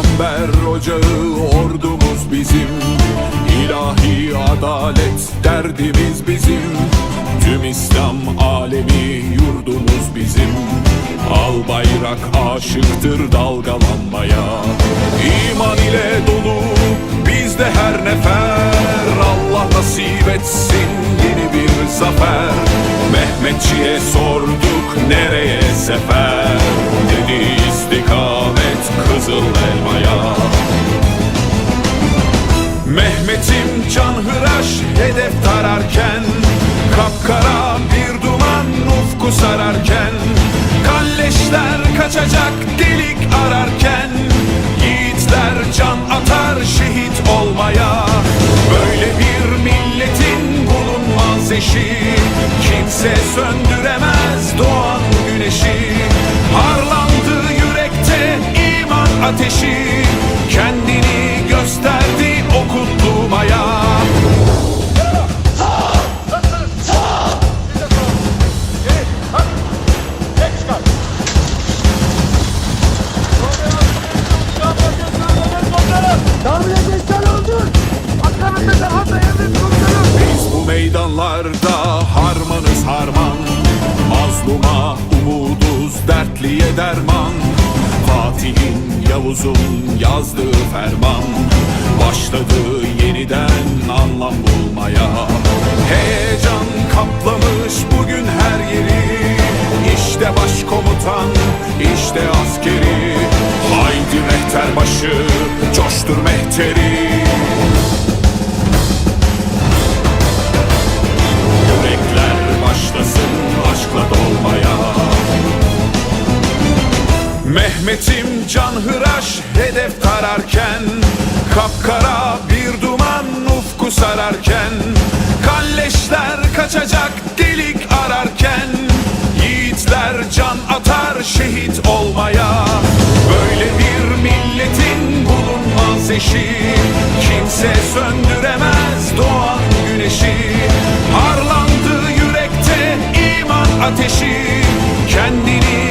peygamber ocağı ordumuz bizim. İlahi adalet derdimiz bizim. Tüm İslam alemi yurdumuz bizim. Al bayrak aşıktır dalgalanmaya. İman ile dolu bizde her nefer. Allah nasip etsin yeni bir zafer. Mehmetçiye sorduk nereye sefer? Dedi istikamet kızıl elmaya. Mehmet'im canhıraş hedef tararken Kapkara bir duman ufku sararken Kalleşler kaçacak delik ararken Yiğitler can atar şehit olmaya. Böyle bir milletin bulunmaz eşi Kimse söndüremez doğan güneşi ateşi Kendini gösterdi o kutlamaya Tahmin edilsen öldür. Akranında Serhat Bey'in komutanım. Biz bu meydanlarda harmanız harman Mazluma umuduz dertliye derman Fatih'in Yavuz'un yazdığı ferman Başladı yeniden anlam bulmaya. Heyecan kaplamış bugün her yeri. İşte başkomutan, işte askeri. Haydi mehter başı, Mehmet'im canhıraş hedef tararken Kapkara bir duman ufku sararken. Kalleşler kaçacak delik ararken. Yiğitler can atar şehit olmaya. Böyle bir milletin bulunmaz eşi. Kimse söndüremez doğan güneşi